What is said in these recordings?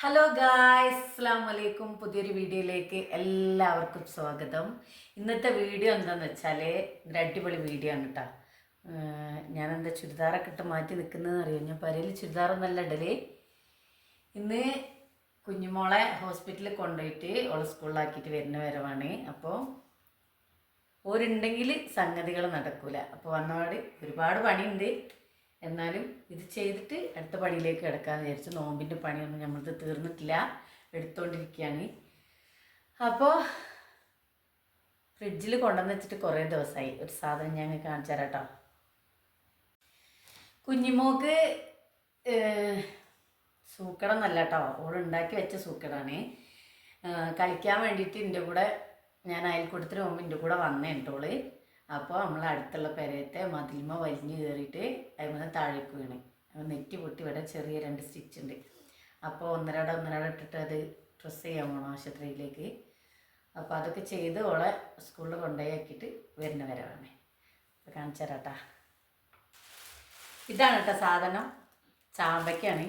Hello guys അസ്സാം വലൈക്കും പുതിയൊരു വീഡിയോയിലേക്ക് എല്ലാവർക്കും സ്വാഗതം. ഇന്നത്തെ വീഡിയോ എന്താണെന്ന് വെച്ചാൽ ഒരു അടിപൊളി വീഡിയോ ആണ് കേട്ടോ ഞാൻ എന്താ ചുരിദാറൊക്കെ ഇട്ട് മാറ്റി നിൽക്കുന്നതെന്ന് അറിയാം? ഞാൻ പരയിൽ ചുരിദാറൊന്നല്ല ഇടൽ. ഇന്ന് കുഞ്ഞുമോളെ ഹോസ്പിറ്റലിൽ കൊണ്ടുപോയിട്ട് ഓളെ സ്കൂളിലാക്കിയിട്ട് വരുന്ന വരവാണ്. അപ്പോൾ ഓരുണ്ടെങ്കിൽ സംഗതികൾ നടക്കൂല. അപ്പോൾ വന്നപാട് ഒരുപാട് പണിയുണ്ട്. എന്നാലും ഇത് ചെയ്തിട്ട് അടുത്ത പണിയിലേക്ക് കിടക്കാമെന്ന് വിചാരിച്ചു നോമ്പിന്റെ പണിയൊന്നും നമ്മളത് തീർന്നിട്ടില്ല. എടുത്തുകൊണ്ടിരിക്കുകയാണ് അപ്പോൾ ഫ്രിഡ്ജിൽ കൊണ്ടുവന്ന് വെച്ചിട്ട് കുറേ ദിവസമായി ഒരു സാധനം ഞാൻ കാണിച്ചു തരാം കേട്ടോ. കുഞ്ഞിമോക്ക് സൂക്കട എന്നല്ല കേട്ടോ. ഓൾ ഉണ്ടാക്കി വെച്ച സൂക്കടാണ്. കളിക്കാൻ വേണ്ടിയിട്ട് എന്റെ കൂടെ ഞാൻ അയൽക്കൂട്ടത്തിന് മുമ്പ് എന്റെ കൂടെ വന്നേ ഉണ്ടോൾ അപ്പോൾ നമ്മൾ അടുത്തുള്ള പെരയത്തെ മതിൽമ വലിഞ്ഞു കയറിയിട്ട് അതിൽ താഴേക്ക് വീണ്. നെറ്റ് പൊട്ടി ഇവിടെ ചെറിയ രണ്ട് സ്റ്റിച്ച് ഉണ്ട്. അപ്പോൾ ഒന്നരാട ഒന്നരാട ഇട്ടിട്ട് അത് ഡ്രസ്സ് ചെയ്യാൻ പോകണം ആശുപത്രിയിലേക്ക്. അപ്പോൾ അതൊക്കെ ചെയ്ത് ഓളെ സ്കൂളിൽ കൊണ്ടുപോയി ആക്കിയിട്ട് വരുന്ന അപ്പോൾ കാണിച്ചു തരാട്ടാ. ഇതാണ് കേട്ടോ സാധനം. ചാമ്പയ്ക്കാണ്.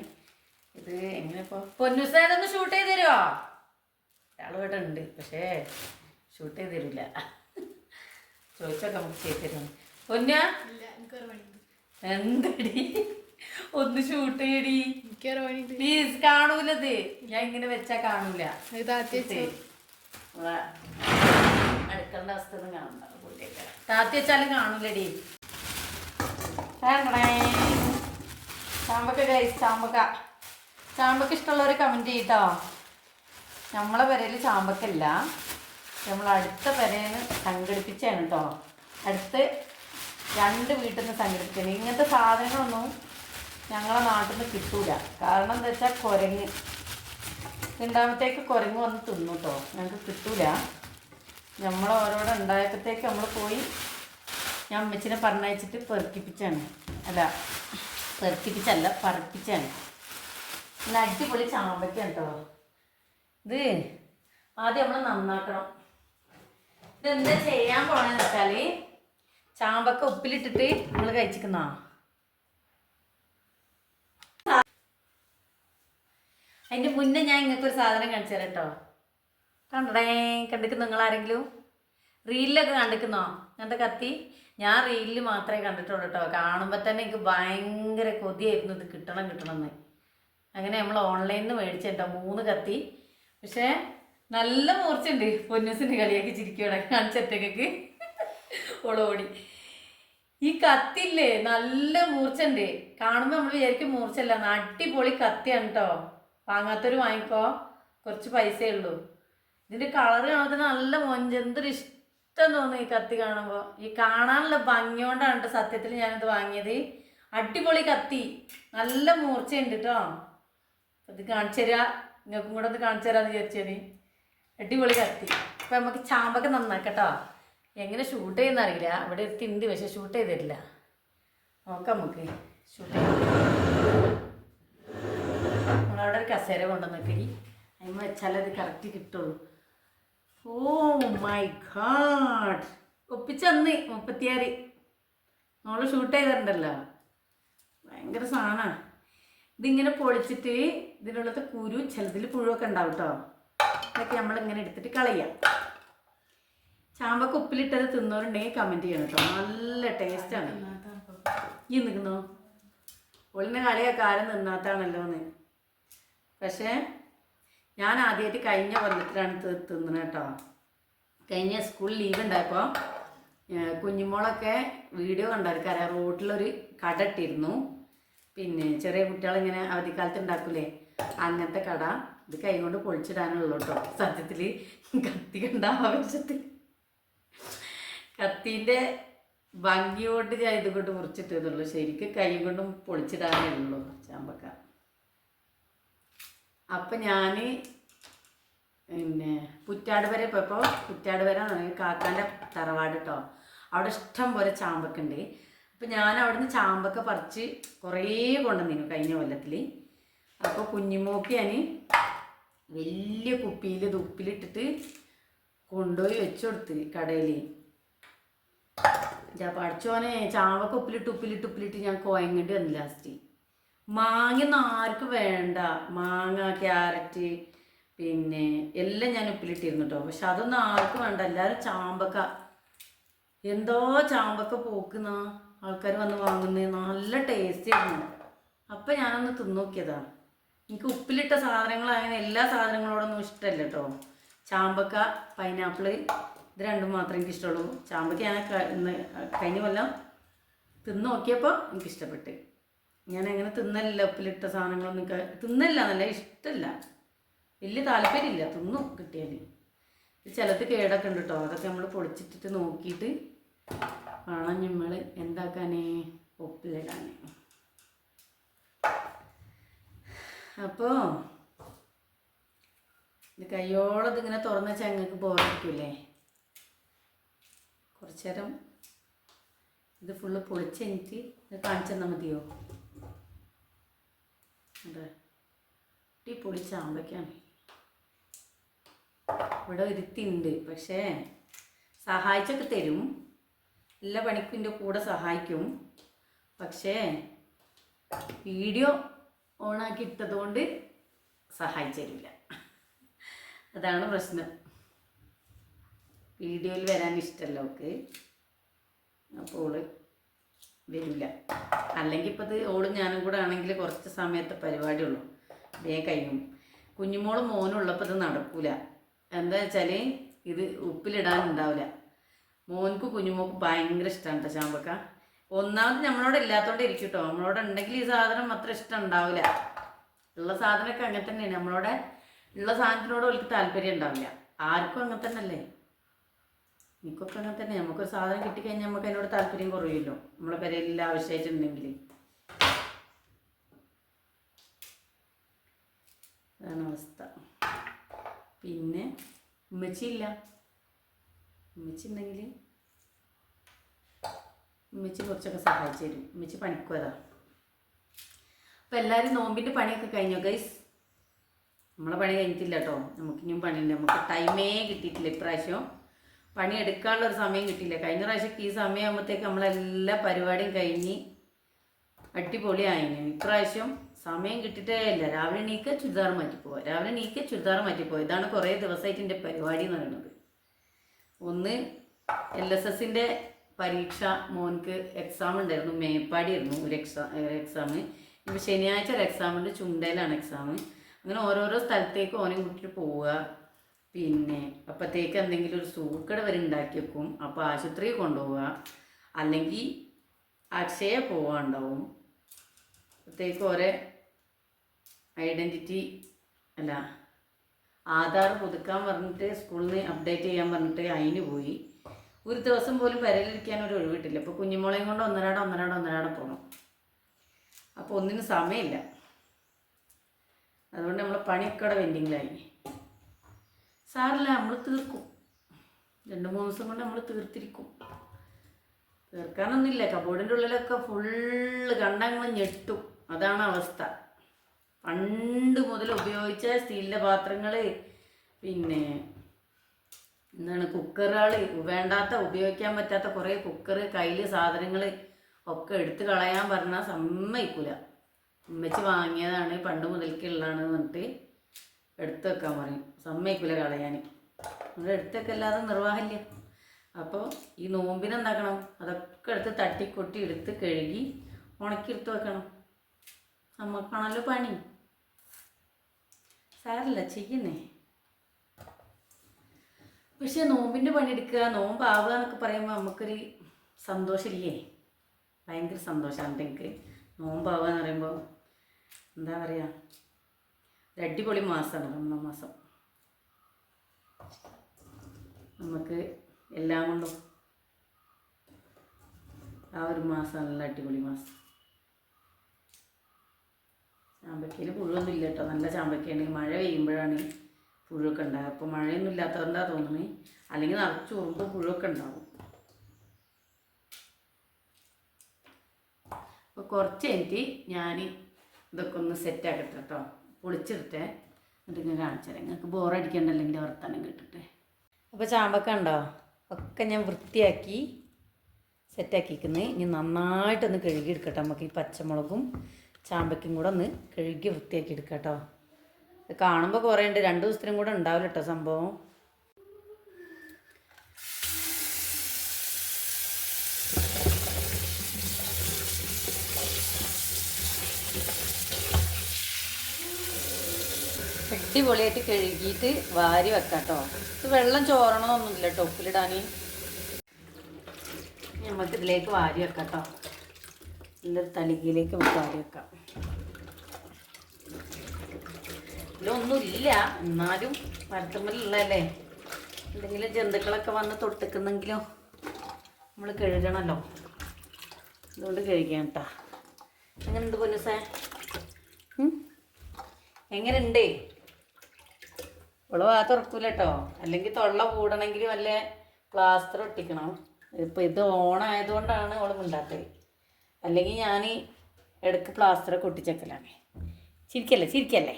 ഇത് എങ്ങനെ ഇപ്പോൾ പൊന്നുസേതൊന്ന് ഷൂട്ട് ചെയ്ത് തരുമോ ഒരാൾ ഇവിടെ ഉണ്ട് പക്ഷേ ഷൂട്ട് ചെയ്ത് തരില്ല ചോദിച്ചൊക്കെ നമുക്ക് ചെയ്ത് തരും പൊന്ന? എന്തടി? ഒന്ന് ഷൂട്ട് ചെയ്യടി. പ്ലീസ് കാണൂലത്. ഞാൻ ഇങ്ങനെ വെച്ചാ കാണൂല. അടുക്കേണ്ട അവസ്ഥ ഒന്നും കാണണ്ട. താത്തി വെച്ചാലും കാണൂലടി. ചാമ്പക്ക ഗൈസ് ചാമ്പക്ക. ചാമ്പക്ക ഇഷ്ടമുള്ളവർ കമന്റ് ചെയ്യട്ടോ നമ്മളെ പെരയിൽ ചാമ്പക്കല്ല നമ്മൾ അടുത്ത പെരേന്ന് സംഘടിപ്പിച്ചാണ് കേട്ടോ അടുത്ത് രണ്ട് വീട്ടിൽ നിന്ന് സംഘടിപ്പിച്ചാണ് ഇങ്ങനത്തെ സാധനങ്ങളൊന്നും ഞങ്ങളെ നാട്ടിൽ നിന്ന് കിട്ടൂല. കാരണം എന്താ വെച്ചാൽ കുരങ്ങ്. രണ്ടാമത്തേക്ക് കുരങ്ങ് വന്ന് തിന്നു കേട്ടോ ഞങ്ങൾക്ക് കിട്ടൂല. നമ്മൾ ഓരോടെ ഉണ്ടായപ്പോഴത്തേക്ക് നമ്മൾ പോയി ഞാൻ അമ്മച്ചിനെ പറഞ്ഞയച്ചിട്ട് പെറുക്കിപ്പിച്ചാണ് അല്ല പെറുക്കിപ്പിച്ചല്ല പറപ്പിച്ചാണ് നല്ല അടിപൊളി ചാമ്പയ്ക്കാണ് കേട്ടോ ഇത് ആദ്യം നമ്മൾ നന്നാക്കണം. ഇതെന്താ ചെയ്യാൻ പോണെന്ന് വെച്ചാൽ ചാമ്പക്ക ഉപ്പിലിട്ടിട്ട് നമ്മൾ കഴിച്ചിക്കുന്ന അതിന്റെ മുന്നേ ഞാൻ നിങ്ങൾക്ക് ഒരു സാധനം കാണിച്ചു തരാം കേട്ടോ കണ്ടടേ കണ്ടിക്കുന്നു നിങ്ങൾ ആരെങ്കിലും റീലിലൊക്കെ കണ്ടിക്കുന്നോ? അങ്ങനത്തെ കത്തി? ഞാൻ റീലിൽ മാത്രമേ കണ്ടിട്ടുള്ളൂ കേട്ടോ കാണുമ്പോൾ തന്നെ എനിക്ക് ഭയങ്കര കൊതിയായിരുന്നു ഇത് കിട്ടണം കിട്ടണം എന്ന്. അങ്ങനെ നമ്മൾ ഓൺലൈനിൽ നിന്ന് മേടിച്ചേട്ടോ മൂന്ന് കത്തി. പക്ഷേ നല്ല മൂർച്ചയുണ്ട്. പൊന്നൂസിന്റെ കളിയാക്കി ചിരിക്കോടെ കാണിച്ചൊറ്റക്കൊക്കെ ഓളോടി. ഈ കത്തില്ലേ? നല്ല മൂർച്ചയുണ്ട്. കാണുമ്പോൾ നമ്മൾ വിചാരിക്കും മൂർച്ചല്ല അടിപൊളി കത്തിയാണ് കേട്ടോ വാങ്ങാത്തൊരു വാങ്ങിക്കോ. കുറച്ച് പൈസയേ ഉള്ളൂ. ഇതിന്റെ കളറ് കാണുമ്പോൾ നല്ല മൊഞ്ച്. ഇഷ്ടം തോന്നുന്നു ഈ കത്തി കാണുമ്പോൾ ഈ കാണാനുള്ള ഭംഗി കൊണ്ടാണ് കേട്ടോ സത്യത്തിൽ ഞാനിത് വാങ്ങിയത്. അടിപൊളി കത്തി. നല്ല മൂർച്ചയുണ്ട് കേട്ടോ ഇത് കാണിച്ചു തരാ. നിങ്ങൾക്കും കൂടെ ഒന്ന് കാണിച്ചു തരാന്ന് വിചാരിച്ചേന്. അടിപൊളി കത്തി. അപ്പം നമുക്ക് ചാമ്പൊക്കെ നന്നാക്കട്ടോ എങ്ങനെ ഷൂട്ട് ചെയ്യുന്ന അറിയില്ല. ഇവിടെ തിണ്ട് പക്ഷെ ഷൂട്ട് ചെയ്ത് തരില്ല നോക്കാം നമുക്ക്. ഷൂട്ട് നമ്മളവിടെ ഒരു കസേര കൊണ്ടുവന്നിട്ട് അതിന് വെച്ചാലത് കറക്റ്റ് കിട്ടുള്ളൂ. ഓ മൈ ഗാഡ് ഒപ്പിച്ചന്ന് മുപ്പത്തിയാറ്. നമ്മൾ ഷൂട്ട് ചെയ്തിട്ടുണ്ടല്ലോ. ഭയങ്കര സാധനമാണ് ഇതിങ്ങനെ പൊളിച്ചിട്ട് ഇതിനുള്ളത് കുരു ചിലതിൽ പുഴുവൊക്കെ ഉണ്ടാവും കേട്ടോ. ഇതൊക്കെ നമ്മളിങ്ങനെ എടുത്തിട്ട് കളയാം. ചാമ്പക്ക ഉപ്പിലിട്ടത് തിന്നവരുണ്ടെങ്കിൽ കമന്റ് ചെയ്യണം കേട്ടോ. നല്ല ടേസ്റ്റാണ് ഈ നിൽക്കുന്നു ഒളിനെ കളിയൊക്കെ ആരും നിന്നാത്താണല്ലോ എന്ന്. പക്ഷേ ഞാൻ ആദ്യമായിട്ട് കഴിഞ്ഞ കൊല്ലത്തിലാണ് തി- തിന്നുന്നത് കേട്ടോ. കഴിഞ്ഞ സ്കൂൾ ലീവ് ഉണ്ടായപ്പോൾ കുഞ്ഞുമോളൊക്കെ വീഡിയോ കണ്ടവർക്കറിയാം റോട്ടിലൊരു കട ഇട്ടിരുന്നു. പിന്നെ ചെറിയ കുട്ടികളിങ്ങനെ അവധിക്കാലത്ത് ഉണ്ടാക്കൂലേ? അങ്ങനത്തെ കട. ഇത് കൈ കൊണ്ട് പൊളിച്ചിടാനുള്ളൂ കേട്ടോ സത്യത്തിൽ കത്തി കണ്ട ആവശ്യത്തിൽ കത്തീന്റെ ഭംഗി കൊണ്ട് ഞാൻ ഇത് കൊണ്ട് മുറിച്ചിട്ടതുള്ളൂ ശരിക്കും കൈ കൊണ്ടും പൊളിച്ചിടാനേ ഉള്ളൂ ചാമ്പക്ക. അപ്പം ഞാൻ പിന്നെ പുറ്റാട് വരെ പോയപ്പോൾ പുറ്റാട് വരെ കാക്കാന്റെ തറവാട് കേട്ടോ അവിടെ ഇഷ്ടം പോലെ ചാമ്പക്ക ഉണ്ട് അപ്പം ഞാൻ അവിടുന്ന് ചാമ്പക്ക പറിച്ച് കുറേ കൊണ്ടുവന്നിരുന്നു കഴിഞ്ഞ കൊല്ലത്തിൽ അപ്പോൾ കുഞ്ഞിമോക്ക് ഞാൻ വലിയ കുപ്പിയിൽ ഇത് ഉപ്പിലിട്ടിട്ട് കൊണ്ടുപോയി വെച്ചു കൊടുത്ത് കടയിൽ പഠിച്ചോനെ ചാമ്പക്ക ഉപ്പിലിട്ട് ഉപ്പിലിട്ട് ഉപ്പിലിട്ട് ഞാൻ കോയങ്ങേണ്ടി വന്നു ലാസ്റ്റ് മാങ്ങയൊന്നും ആർക്കും വേണ്ട. മാങ്ങ ക്യാരറ്റ് പിന്നെ എല്ലാം ഞാൻ ഉപ്പിലിട്ടിരുന്നു കേട്ടോ പക്ഷെ അതൊന്നും ആർക്കും വേണ്ട. എല്ലാവരും ചാമ്പക്ക. എന്തോ ചാമ്പക്ക പോക്കുന്ന. ആൾക്കാർ വന്ന് വാങ്ങുന്നത് നല്ല ടേസ്റ്റ് ആയിരുന്നു. അപ്പം ഞാനൊന്ന് തിന്നോക്കിയതാ എനിക്ക് ഉപ്പിലിട്ട സാധനങ്ങൾ അങ്ങനെ എല്ലാ സാധനങ്ങളോടൊന്നും ഇഷ്ടമല്ല കേട്ടോ ചാമ്പക്ക പൈനാപ്പിൾ ഇത് രണ്ടും മാത്രമേ എനിക്ക് ഇഷ്ടമുള്ളൂ. ചാമ്പക്ക ഞാൻ കഴിഞ്ഞ കൊല്ലം തിന്ന് നോക്കിയപ്പോൾ എനിക്ക് ഇഷ്ടപ്പെട്ട്. ഞാൻ അങ്ങനെ തിന്നലില്ല ഉപ്പിലിട്ട സാധനങ്ങളൊന്നും തിന്നല്ല നല്ല ഇഷ്ടമല്ല വലിയ താല്പര്യമില്ല തിന്നും കിട്ടിയാൽ ചിലത് കേടൊക്കെ ഉണ്ട് കേട്ടോ അതൊക്കെ നമ്മൾ പൊളിച്ചിട്ടിട്ട് നോക്കിയിട്ട് വേണം നമ്മൾ എന്താക്കാനേ? ഉപ്പിലിടാൻ അപ്പോൾ ഇത് കയ്യോളം ഇതിങ്ങനെ തുറന്ന ചങ്ങക്ക് ബോറടിക്കൂലേ കുറച്ചു നേരം ഇത് ഫുള്ള് പൊളിച്ചെനിക്ക് ഇത് കാണിച്ചു തന്നാൽ മതിയോ? ഈ പൊളിച്ചാമ്പയ്ക്കാണ് ഇവിടെ ഒരുത്തിണ്ട് പക്ഷേ സഹായിച്ചൊക്കെ തരും. എല്ലാ പണിക്കും കൂടെ സഹായിക്കും. പക്ഷേ വീഡിയോ ഓണാക്കി ഇട്ടതുകൊണ്ട് സഹായിച്ചു തരില്ല അതാണ് പ്രശ്നം. വീഡിയോയിൽ വരാൻ ഇഷ്ടമല്ല അവൾക്ക്. അപ്പോൾ വരില്ല. അല്ലെങ്കിൽ ഇപ്പോൾ ഇത് ഓളും ഞാനും കൂടെ ആണെങ്കിൽ കുറച്ച് സമയത്തെ പരിപാടിയുള്ളൂ വേഗം കഴിയും. കുഞ്ഞുമോളും മോനുള്ളപ്പോൾ ഇത് നടക്കൂല. എന്താ വെച്ചാൽ ഇത് ഉപ്പിലിടാൻ ഉണ്ടാവില്ല. മോൻക്ക് കുഞ്ഞുമോക്ക് ഭയങ്കര ഇഷ്ടമാണ് കേട്ടോ ചാമ്പക്ക. ഒന്നാമത് നമ്മളോട് ഇല്ലാത്തോണ്ട് ഇരിക്കും കേട്ടോ നമ്മളോട് ഉണ്ടെങ്കിൽ ഈ സാധനം അത്ര ഇഷ്ടം ഉണ്ടാവില്ല. ഉള്ള സാധനമൊക്കെ അങ്ങനെ തന്നെയാണ്. നമ്മളോടെ ഉള്ള സാധനത്തിനോട് അവർക്ക് താല്പര്യം ഉണ്ടാവില്ല. ആർക്കും അങ്ങനെ തന്നെ അല്ലേ എനിക്കൊക്കെ അങ്ങനെ തന്നെ. നമുക്കൊരു സാധനം കിട്ടിക്കഴിഞ്ഞാൽ നമുക്ക് അതിനോട് താല്പര്യം കുറയുമല്ലോ. നമ്മളെ പെരയിൽ ആവശ്യമായിട്ടുണ്ടെങ്കിൽ. അതാണ് അവസ്ഥ. പിന്നെ ഉമ്മച്ചിയില്ല. ഉമ്മച്ചി ഉണ്ടെങ്കിൽ ഉമ്മച്ചി കുറച്ചൊക്കെ സഹായിച്ചു തരും. ഉമ്മച്ചി പണിക്കുവതാ അപ്പം എല്ലാവരും നോമ്പിന്റെ പണിയൊക്കെ കഴിഞ്ഞോ ഗൈസ് നമ്മളെ പണി കഴിഞ്ഞിട്ടില്ല കേട്ടോ നമുക്കിനിയും പണിയില്ല നമുക്ക് ടൈമേ കിട്ടിയിട്ടില്ല ഇപ്രാവശ്യം. പണി എടുക്കാനുള്ള ഒരു സമയം കിട്ടിയില്ല. കഴിഞ്ഞ പ്രാവശ്യം ഈ സമയമാകുമ്പോഴത്തേക്ക് നമ്മളെല്ലാ പരിപാടിയും കഴിഞ്ഞ് അടിപൊളിയായിന്. ഇപ്രാവശ്യം സമയം കിട്ടിയിട്ടേ ഇല്ല. രാവിലെ നീക്ക ചുരിദാർ മാറ്റിപ്പോവുക രാവിലെ നീക്ക ചുരിദാർ മാറ്റിപ്പോവുക ഇതാണ് കുറേ ദിവസമായിട്ട് എന്റെ പരിപാടി എന്ന് പറയുന്നത്. ഒന്ന് എൽ എസ് എസിന്റെ പരീക്ഷ മോൻക്ക് എക്സാം ഉണ്ടായിരുന്നു. മേപ്പാടിയായിരുന്നു ഒരു എക്സാം എക്സാം ഇപ്പോൾ ശനിയാഴ്ച ഒരു എക്സാം ഉണ്ട്. ചുണ്ടയിലാണ് എക്സാം അങ്ങനെ ഓരോരോ സ്ഥലത്തേക്ക് ഓനെ കൂട്ടിയിട്ട് പോവുക. പിന്നെ അപ്പോഴത്തേക്ക് എന്തെങ്കിലും ഒരു സൂക്കട വരെ ഉണ്ടാക്കി വെക്കും. അപ്പോൾ ആശുപത്രിയിൽ കൊണ്ടുപോവുക. അല്ലെങ്കിൽ അക്ഷയ പോവാണ്ടാവും. അപ്പോഴത്തേക്ക് ഓരോ ഐഡന്റിറ്റി അല്ല ആധാർ പുതുക്കാൻ പറഞ്ഞിട്ട് സ്കൂളിൽ നിന്ന് അപ്ഡേറ്റ് ചെയ്യാൻ പറഞ്ഞിട്ട് അതിന് പോയി. ഒരു ദിവസം പോലും പെരയിലിരിക്കാൻ ഒരു ഒഴിവിട്ടില്ല. ഇപ്പോൾ കുഞ്ഞുമോളെയും കൊണ്ട് ഒന്നരാട ഒന്നരാട ഒന്നരാട പോകണം അപ്പോൾ ഒന്നിനും സമയമില്ല. അതുകൊണ്ട് നമ്മൾ പണിയൊക്കെ അവിടെ വെൻഡിങ്ങിലായി സാറില്ല നമ്മൾ തീർക്കും. രണ്ട് മൂന്ന് ദിവസം കൊണ്ട് നമ്മൾ തീർത്തിരിക്കും. തീർക്കാനൊന്നുമില്ല. കബോർഡിന്റെ ഉള്ളിലൊക്കെ ഫുള്ള് കണ്ടങ്ങൾ ഞെട്ടും. അതാണ് അവസ്ഥ. പണ്ട് മുതൽ ഉപയോഗിച്ച സ്റ്റീലിന്റെ പാത്രങ്ങൾ പിന്നെ എന്താണ് കുക്കറുകൾ വേണ്ടാത്ത ഉപയോഗിക്കാൻ പറ്റാത്ത കുറേ കുക്കർ കയ്യിൽ സാധനങ്ങൾ ഒക്കെ എടുത്തു കളയാൻ പറഞ്ഞാൽ സമ്മതിക്കൂല. ഉമ്മച്ച് വാങ്ങിയതാണ് പണ്ട് മുതൽക്കുള്ളതാണ് എന്നിട്ട് എടുത്ത് വെക്കാൻ പറയും. സമ്മതിക്കൂല കളയാൻ നമ്മൾ എടുത്ത് വെക്കല്ലാതെ നിർവാഹമില്ല. അപ്പോൾ ഈ നോമ്പിനെന്താക്കണം അതൊക്കെ എടുത്ത് തട്ടിക്കൊട്ടി എടുത്ത് കഴുകി ഉണക്കി എടുത്ത് വെക്കണം. നമുക്കാണല്ലോ പണി. സാരല്ല ചെയ്യുന്നേ. പക്ഷെ നോമ്പിന്റെ പണിയെടുക്കുക നോമ്പാവുക എന്നൊക്കെ പറയുമ്പോൾ നമുക്കൊരു സന്തോഷമില്ലേ? ഭയങ്കര സന്തോഷമാണ് എനിക്ക് നോമ്പാവുക എന്ന് പറയുമ്പോൾ എന്താ പറയുക ഒരു അടിപൊളി മാസമാണ് ഒന്നാം മാസം. നമുക്ക് എല്ലാം കൊണ്ടും ആ ഒരു മാസം നല്ല അടിപൊളി മാസം. ചാമ്പക്കയിൽ പുഴുവൊന്നും ഇല്ല കേട്ടോ. നല്ല ചാമ്പക്കയാണ് മഴ പെയ്യുമ്പോഴാണ് പുഴുവൊക്കെ ഉണ്ടാകും അപ്പോൾ മഴയൊന്നും ഇല്ലാത്തതുകൊണ്ടാ തോന്നുന്നത് അല്ലെങ്കിൽ നിറച്ച് ഉറുമ്പ് പുഴുവൊക്കെ ഉണ്ടാവും. അപ്പോൾ കുറച്ച് കഴിഞ്ഞിട്ട് ഞാൻ ഇതൊക്കെ ഒന്ന് സെറ്റാക്കട്ടെ കേട്ടോ പൊളിച്ചെടുത്തേ എന്നിട്ട് ഇങ്ങനെ കാണിച്ചു തരാം. നിങ്ങൾക്ക് ബോറടിക്കണ്ടല്ലോ എന്റെ വർത്തമാനം കേട്ടിട്ട്. അപ്പോൾ ചാമ്പക്ക ഉണ്ടോ? ഒക്കെ ഞാൻ വൃത്തിയാക്കി സെറ്റാക്കിക്കുന്നത് ഇനി നന്നായിട്ടൊന്ന് കഴുകിയെടുക്കട്ടെ. നമുക്ക് ഈ പച്ചമുളകും ചാമ്പയ്ക്കും കൂടെ ഒന്ന് കഴുകി വൃത്തിയാക്കി എടുക്കാം കേട്ടോ കാണുമ്പോൾ കുറേ ഉണ്ട് രണ്ട് ദിവസത്തിനും കൂടെ ഉണ്ടാവില്ല കേട്ടോ സംഭവം. അടിപൊളിയായിട്ട് കഴുകിയിട്ട് വാരി വെക്കാം കേട്ടോ ഇത് വെള്ളം ചോറണമെന്നൊന്നുമില്ല കേട്ടോ ഉപ്പിലിടാൻ വാരി വെക്കാം കേട്ടോ നല്ലൊരു തളികയിലേക്ക് വാരി വെക്കാം. ഇതിലൊന്നുമില്ല എന്നാലും മരത്തുമ്മലുള്ളതല്ലേ എന്തെങ്കിലും ജന്തുക്കളൊക്കെ വന്ന് തൊട്ടിക്കുന്നെങ്കിലും നമ്മൾ കഴുകണമല്ലോ അതുകൊണ്ട് കഴുകാം കേട്ടോ എങ്ങനെയുണ്ട് പൊന്നുസേ എങ്ങനെയുണ്ട്? ഇവൾ ആ തുറക്കൂല കേട്ടോ അല്ലെങ്കിൽ തൊള്ള കൂടണമെങ്കിൽ വല്ല പ്ലാസ്റ്റർ ഒട്ടിക്കണം. ഇപ്പം ഇത് ഓണായതുകൊണ്ടാണ് അവൾ മിണ്ടാത്തത്. അല്ലെങ്കിൽ ഞാൻ ഇടയ്ക്ക് പ്ലാസ്റ്ററൊക്കെ ഒട്ടിച്ചേക്കലാണ്. ചിരിക്കല്ലേ ചിരിക്കല്ലേ?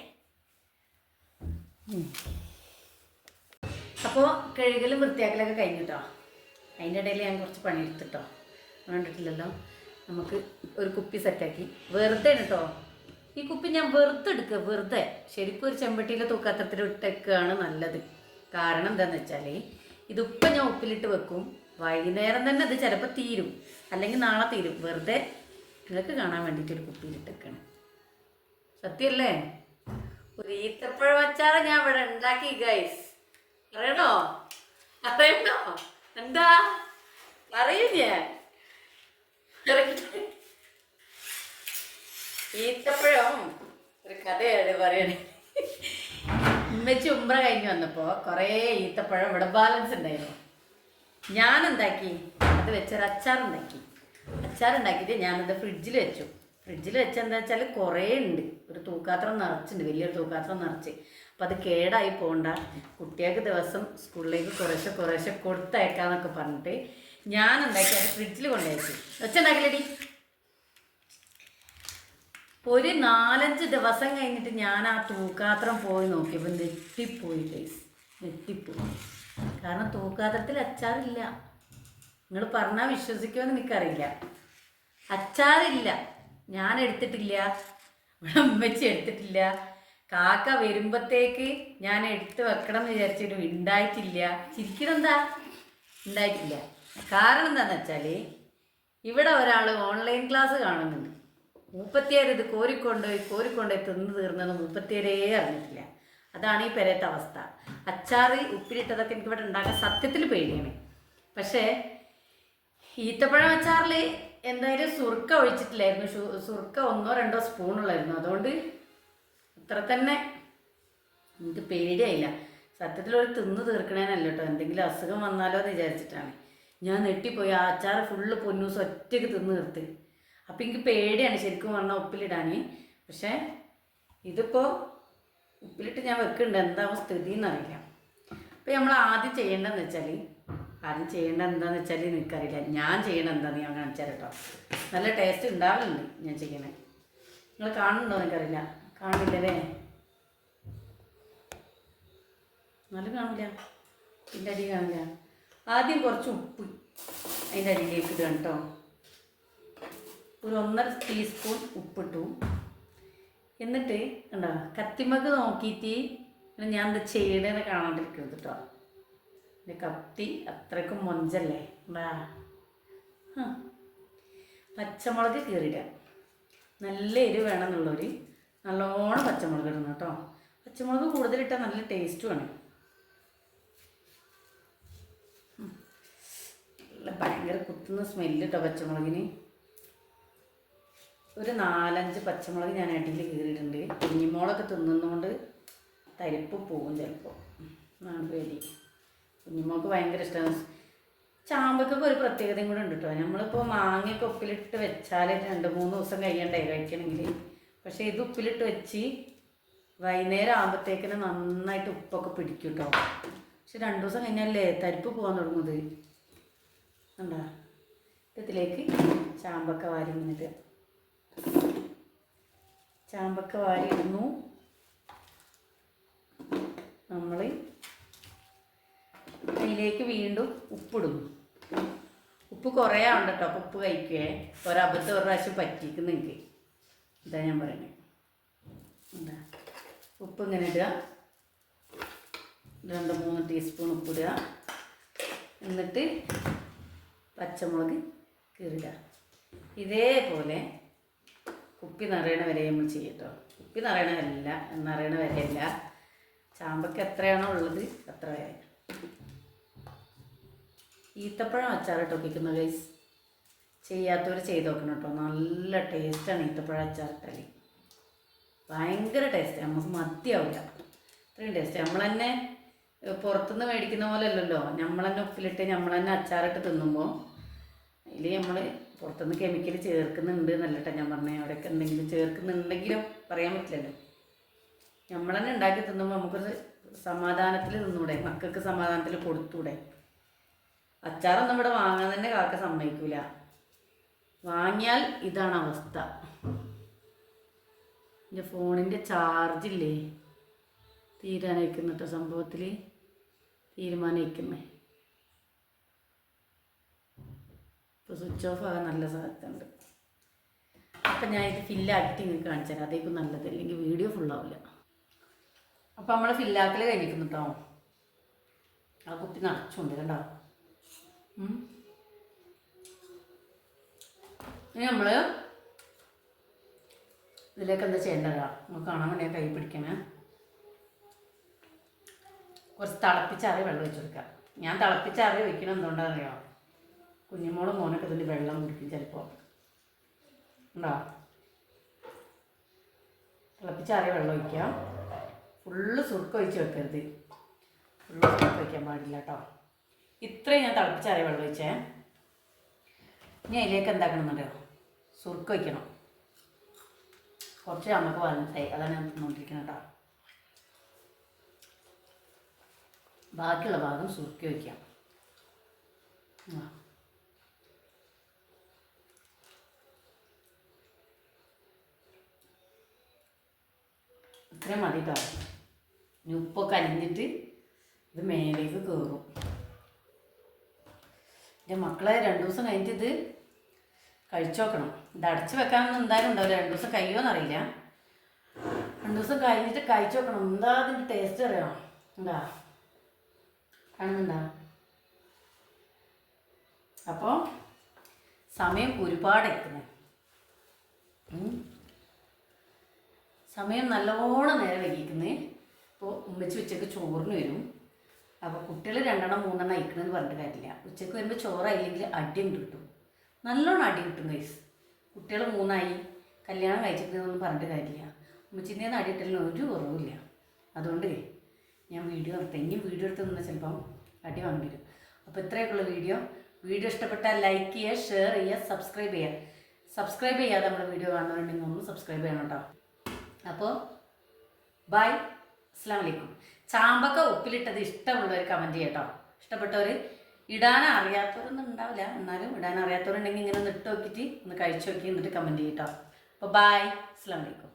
അപ്പോൾ കഴുകലും വൃത്തിയാക്കലൊക്കെ കഴിഞ്ഞിട്ടോ അതിന്റെ ഇടയിൽ ഞാൻ കുറച്ച് പണിയെടുത്തിട്ടോ കണ്ടിട്ടില്ലല്ലോ. നമുക്ക് ഒരു കുപ്പി സെറ്റാക്കി. വെറുതെ കേട്ടോ ഈ കുപ്പി ഞാൻ വെറുതെ എടുക്കുക വെറുതെ. ശരിക്കും ഒരു ചെമ്പട്ടിയിലെ തൂക്കാത്തത്തിൽ ഇട്ടേക്കാണ് നല്ലത്. കാരണം എന്താണെന്ന് വെച്ചാൽ ഇതിപ്പം ഞാൻ ഉപ്പിലിട്ട് വെക്കും. വൈകുന്നേരം തന്നെ അത് ചിലപ്പോൾ തീരും. അല്ലെങ്കിൽ നാളെ തീരും. വെറുതെ നിങ്ങൾക്ക് കാണാൻ വേണ്ടിയിട്ട് ഒരു കുപ്പിയിലിട്ടേക്കാണ് സത്യല്ലേ ഒരു ഈത്തപ്പഴം അച്ചാറ് ഞാൻ ഇവിടെ ഉണ്ടാക്കി ഗൈസ് അറിയണോ? അറിയണോ? എന്താ? പറയൂ ഞാൻ. ഈത്തപ്പഴം ഒരു കഥയാണ് പറയണേ. ഉമ്മച്ചി ഉമ്ര കഴിഞ്ഞ് വന്നപ്പോൾ കുറേ ഈത്തപ്പഴം ഇവിടെ ബാലൻസ് ഉണ്ടായിരുന്നു. ഞാൻ എന്താക്കി അത് വെച്ചൊരു അച്ചാർ ഉണ്ടാക്കിയിട്ട് ഞാനത് ഫ്രിഡ്ജിൽ വെച്ചു. ഫ്രിഡ്ജിൽ വെച്ച എന്താ വെച്ചാൽ കുറേ ഉണ്ട് ഒരു തൂക്കാത്രം നിറച്ചുണ്ട് വലിയൊരു തൂക്കാത്രം നിറച്ച്. അപ്പം അത് കേടായി പോകണ്ട കുട്ടികൾക്ക് ദിവസം സ്കൂളിലേക്ക് കുറേശ്ശെ കുറേശ്ശെ കൊടുത്തയക്കാന്നൊക്കെ പറഞ്ഞിട്ട് ഞാൻ ഉണ്ടാക്കി അത് ഫ്രിഡ്ജിൽ കൊണ്ടുവച്ചു വെച്ചുണ്ടാക്കില്ലടി ഒരു നാലഞ്ച് ദിവസം കഴിഞ്ഞിട്ട് ഞാൻ ആ തൂക്കാത്രം പോയി നോക്കിയപ്പോൾ നെറ്റിപ്പോയി ഗൈസ് നെറ്റിപ്പോയി. കാരണം തൂക്കാത്രത്തിൽ അച്ചാറില്ല. നിങ്ങൾ പറഞ്ഞാൽ വിശ്വസിക്കുമെന്ന് എനിക്കറിയില്ല. അച്ചാറില്ല. ഞാൻ എടുത്തിട്ടില്ല ഇവിടെ ഉമ്മച്ചി എടുത്തിട്ടില്ല. കാക്ക വരുമ്പത്തേക്ക് ഞാൻ എടുത്ത് വെക്കണം എന്ന് വിചാരിച്ചിട്ട് ഉണ്ടായിട്ടില്ല. ചിരിക്കണം എന്താ ഉണ്ടായിട്ടില്ല. കാരണം എന്താണെന്ന് വെച്ചാൽ ഇവിടെ ഒരാൾ ഓൺലൈൻ ക്ലാസ് കാണുന്നുണ്ട്. മുപ്പത്തിയേര് ഇത് കോരിക്കൊണ്ടുപോയി കോരിക്കൊണ്ടുപോയി തിന്ന് തീർന്നത് മുപ്പത്തിയേരേ അറിഞ്ഞിട്ടില്ല. അതാണ് ഈ പെരേത്ത അവസ്ഥ. അച്ചാറ് ഉപ്പിലിട്ടതൊക്കെ എനിക്ക് ഇവിടെ ഉണ്ടാക്കാൻ സത്യത്തിൽ പേടിയാണ്. പക്ഷേ ഈത്തപ്പഴം അച്ചാറിൽ എന്തായാലും സുർക്ക ഒഴിച്ചിട്ടില്ലായിരുന്നു. സുർക്ക ഒന്നോ രണ്ടോ സ്പൂൺ സ്പൂണുള്ളായിരുന്നു. അതുകൊണ്ട് ഇത്ര തന്നെ എനിക്ക് പേടിയായില്ല. സത്യത്തിൽ ഒരു തിന്ന് തീർക്കണേനല്ല കേട്ടോ. എന്തെങ്കിലും അസുഖം വന്നാലോ എന്ന് വിചാരിച്ചിട്ടാണ്. ഞാൻ നെട്ടിപ്പോയി ആ അച്ചാർ ഫുള്ള് പൊന്നൂസ് ഒറ്റയ്ക്ക് തിന്ന് തീർത്ത്. അപ്പം എനിക്ക് പേടിയാണ് ശരിക്കും പറഞ്ഞാൽ ഉപ്പിലിടാൻ. പക്ഷേ ഇതിപ്പോൾ ഉപ്പിലിട്ട് ഞാൻ വെക്കുന്നുണ്ട് എന്താവും സ്ഥിതി എന്നറിയില്ല അപ്പോൾ നമ്മൾ ആദ്യം ചെയ്യേണ്ടതെന്ന് വെച്ചാൽ ആദ്യം ചെയ്യേണ്ടത് എന്താണെന്ന് വെച്ചാൽ എനിക്കറിയില്ല ഞാൻ ചെയ്യണത് എന്താന്ന് ഞാൻ കാണിച്ചാൽ കേട്ടോ നല്ല ടേസ്റ്റ് ഉണ്ടാവലുണ്ട് ഞാൻ ചെയ്യണേ. നിങ്ങൾ കാണുന്നുണ്ടോ എനിക്കറിയില്ല കാണില്ലല്ലേ നല്ല കാണില്ല. ഇതിന്റെ അടി കാണില്ല. ആദ്യം കുറച്ച് ഉപ്പ് അതിന്റെ അടിയിലേക്ക് ഇടുക കേട്ടോ. ഒരു ഒന്നര ടീസ്പൂൺ ഉപ്പിട്ടു. എന്നിട്ട് കണ്ടോ കത്തിമക്ക് നോക്കിയിട്ട് ഞാൻ എന്താ ചെയ്യണേന്ന് കാണാണ്ടിരിക്കുന്നത് കേട്ടോ. എന്റെ കത്തി അത്രയ്ക്കും മൊഞ്ചല്ലേ? ഉണ്ടാ പച്ചമുളക് കീറിയിട്ട നല്ല എരിവ് വേണമെന്നുള്ളവർ നല്ലോണം പച്ചമുളക് ഇടണം കേട്ടോ. പച്ചമുളക് കൂടുതലിട്ടാൽ നല്ല ടേസ്റ്റുമാണ് നല്ല ഭയങ്കര കുത്തുന്ന സ്മെല്ല് കേട്ടോ പച്ചമുളകിന്. ഒരു നാലഞ്ച് പച്ചമുളക് ഞാൻ അടിയിൽ കീറിയിട്ടുണ്ട്. കുഞ്ഞിമോളൊക്കെ തിന്നുന്നതുകൊണ്ട് തരിപ്പ് പോകും ചിലപ്പോൾ എന്നാണ് പേടി. കുഞ്ഞിമോൾക്ക് ഭയങ്കര ഇഷ്ടമാണ് ചാമ്പക്കൊക്കെ ഒരു പ്രത്യേകതയും കൂടെ ഉണ്ട് കേട്ടോ നമ്മളിപ്പോൾ മാങ്ങയൊക്കെ ഉപ്പിലിട്ട് വെച്ചാൽ രണ്ട് മൂന്ന് ദിവസം കഴിയണ്ടേ കഴിക്കണമെങ്കിൽ പക്ഷേ ഇത് ഉപ്പിലിട്ട് വെച്ച് വൈകുന്നേരം ആകുമ്പോഴത്തേക്കിന് നന്നായിട്ട് ഉപ്പൊക്കെ പിടിക്കും കേട്ടോ പക്ഷെ രണ്ട് ദിവസം കഴിഞ്ഞാലേ തരിപ്പ് പോകാൻ തുടങ്ങുന്നത്. കണ്ടാ? ഇതിലേക്ക് ചാമ്പക്ക വാരി ഇങ്ങനെ ചാമ്പക്ക വാരി ഇടുന്നു. നമ്മൾ അതിലേക്ക് വീണ്ടും ഉപ്പിടുന്നു ഉപ്പ് കുറേ ഉണ്ട് കേട്ടോ ഉപ്പ് കഴിക്കുവേ. ഒരബദ്ധം ഒരു പ്രാവശ്യം പറ്റിക്കുന്നെങ്കിൽ ഇതാ ഞാൻ പറയുന്നത് എന്താ ഉപ്പ് ഇങ്ങനെ ഇടുക. രണ്ട് മൂന്ന് ടീസ്പൂൺ ഇടുക. എന്നിട്ട് പച്ചമുളക് കീറുക ഇതേപോലെ കുപ്പി നിറയണ വരെ നമ്മൾ ചെയ്യട്ടോ. കുപ്പി നിറയണമല്ല നിറയണ വരെയല്ല ചാമ്പക്ക് എത്രയാണോ ഉള്ളത് അത്ര വരെ ഈത്തപ്പഴം അച്ചാറിട്ട് ഒപ്പിക്കുന്ന ഗൈസ് ചെയ്യാത്തവർ ചെയ്ത് നോക്കണം കേട്ടോ. നല്ല ടേസ്റ്റാണ് ഈത്തപ്പഴം അച്ചാറിട്ടാൽ ഭയങ്കര ടേസ്റ്റ് നമുക്ക് മതിയാവില്ല അത്രയും ടേസ്റ്റ് നമ്മൾ തന്നെ പുറത്തുനിന്ന് മേടിക്കുന്ന പോലെ അല്ലല്ലോ. നമ്മൾ തന്നെ ഉപ്പിലിട്ട് നമ്മൾ തന്നെ അച്ചാറിട്ട് തിന്നുമ്പോൾ അതിൽ നമ്മൾ പുറത്തുനിന്ന് കെമിക്കൽ ചേർക്കുന്നുണ്ട് എന്നല്ലട്ടെ ഞാൻ പറഞ്ഞത് അവിടെയൊക്കെ എന്തെങ്കിലും ചേർക്കുന്നുണ്ടെങ്കിലും പറയാൻ പറ്റില്ലല്ലോ. നമ്മൾ തന്നെ ഉണ്ടാക്കി തിന്നുമ്പോൾ നമുക്കൊരു സമാധാനത്തിൽ നിന്നൂടെ മക്കൾക്ക് സമാധാനത്തിൽ കൊടുത്തൂടെ? അച്ചാറൊന്നും ഇവിടെ വാങ്ങാൻ തന്നെ കാക്ക സമ്മതിക്കൂല. വാങ്ങിയാൽ ഇതാണ് അവസ്ഥ. എന്റെ ഫോണിന്റെ ചാർജില്ലേ ഇല്ലേ? കേട്ടോ സംഭവത്തിൽ തീരുമാനിക്കുന്നേ ഇപ്പോൾ സ്വിച്ച് ഓഫ് ആകാൻ നല്ല സാധ്യതയുണ്ട്. അപ്പം ഞാൻ ഇത് ഫില്ലാക്കിയിട്ട് നിങ്ങൾക്ക് കാണിച്ചു തരാം. അതേക്കും നല്ലത്. അല്ലെങ്കിൽ വീഡിയോ ഫുള്ളാവില്ല അപ്പം നമ്മൾ ഫില്ലാക്കൽ കഴിഞ്ഞിരിക്കുന്നു കേട്ടോ ആ കുട്ടി നിറച്ചുണ്ട് കണ്ടോ. ഇനി നമ്മൾ ഇതിലേക്ക് എന്താ ചെയ്യേണ്ടതാ? നമുക്ക് കാണാൻ വേണ്ടി കൈ പിടിക്കണേ. കുറച്ച് തിളപ്പിച്ചാറിയ വെള്ളം ഒഴിച്ച് കൊടുക്കുക ഞാൻ തിളപ്പിച്ചാറിയ വെക്കണം എന്തുകൊണ്ടാണെന്നറിയോ? കുഞ്ഞുമോളും മോനൊക്കെ ഇതിൽ വെള്ളം കുടിക്കും ചിലപ്പോൾ ഉണ്ടോ? തിളപ്പിച്ചാറിയ വെള്ളം ഒഴിക്കാം. ഫുള്ള് സുറുക്ക് ഒഴിച്ച് വെക്കരുത്. ഫുള്ള് സുറുക്ക് ഒഴിക്കാൻ പാടില്ല കേട്ടോ. ഇത്രയും ഞാൻ തിളപ്പിച്ചാറിയ വെള്ളം ഒഴിച്ചേ. ഇനി അതിലേക്ക് എന്താക്കണം എന്നറിയോ സുറുക്ക് വയ്ക്കണം കുറച്ച് നമുക്ക് വന്നിട്ടേ അതാണ് ഞാൻ തിന്നുകൊണ്ടിരിക്കുന്നത് കേട്ടോ ബാക്കിയുള്ള ഭാഗം സുറുക്കി വയ്ക്കാം. ഇത്രയും മതി കേട്ടോ ഇനി ഉപ്പൊക്കെ അലിഞ്ഞിട്ട് ഇത് മേലേക്ക് കയറും എന്റെ മക്കളെ രണ്ട് ദിവസം കഴിഞ്ഞിട്ട് ഇത് കഴിച്ചു നോക്കണം ഇത് അടച്ചു വെക്കാനൊന്നും എന്തായാലും ഉണ്ടാവില്ല. രണ്ട് ദിവസം കഴിയുമോയെന്നറിയില്ല രണ്ട് ദിവസം കഴിഞ്ഞിട്ട് കഴിച്ചു നോക്കണം എന്താ അതിന്റെ ടേസ്റ്റ് അറിയാം? എന്താ? കാണുന്നുണ്ടാ? അപ്പോൾ സമയം ഒരുപാട് എത്തുന്നത് സമയം നല്ലോണം നേരെ വൈകിക്കുന്നേ. അപ്പോൾ ഉമ്മച്ചി ഉച്ചയ്ക്ക് ചോറിന് വരും. അപ്പോൾ കുട്ടികൾ രണ്ടെണ്ണം മൂന്നെണ്ണം അയക്കണമെന്ന് പറഞ്ഞിട്ട് കാര്യമില്ല. ഉച്ചയ്ക്ക് വരുമ്പോൾ ചോറായില്ലെങ്കിൽ അടിയും കിട്ടും. നല്ലോണം അടി കിട്ടും കൈസ് കുട്ടികൾ മൂന്നായി കല്യാണം കഴിച്ചിട്ടുണ്ടെന്നൊന്നും പറഞ്ഞിട്ട് കാര്യമില്ല. ഉമ്മച്ചിന്റെ നിന്ന് അടി കിട്ടലിന് ഒരു കുറവില്ല അതുകൊണ്ട് ഞാൻ വീഡിയോ നിർത്താം ഇനി വീഡിയോ എടുത്ത് നിന്നാൽ ചിലപ്പം അടി വാങ്ങി വരും. അപ്പോൾ ഇത്രയൊക്കെയുള്ള വീഡിയോ. വീഡിയോ ഇഷ്ടപ്പെട്ടാൽ ലൈക്ക് ചെയ്യുക ഷെയർ ചെയ്യുക സബ്സ്ക്രൈബ് ചെയ്യുക. സബ്സ്ക്രൈബ് ചെയ്യാതെ നമ്മുടെ വീഡിയോ കാണുന്നുണ്ടെങ്കിൽ ഒന്ന് സബ്സ്ക്രൈബ് ചെയ്യണം കേട്ടോ. അപ്പോൾ ബൈ അസ്സാം വലൈക്കും ചാമ്പക്ക ഉപ്പിലിട്ടത് ഇഷ്ടമുള്ളവർ കമന്റ് ചെയ്യട്ടോ ഇഷ്ടപ്പെട്ടവർ ഇടാൻ അറിയാത്തവരൊന്നും ഉണ്ടാവില്ല. എന്നാലും ഇടാൻ അറിയാത്തവരുണ്ടെങ്കിൽ ഇങ്ങനെ ഒന്ന് ഇട്ട് നോക്കിയിട്ട് ഒന്ന് കഴിച്ചു നോക്കി എന്നിട്ട് കമന്റ് ചെയ്യട്ടോ അപ്പോൾ ബായ് അസ്സാം വലൈക്കും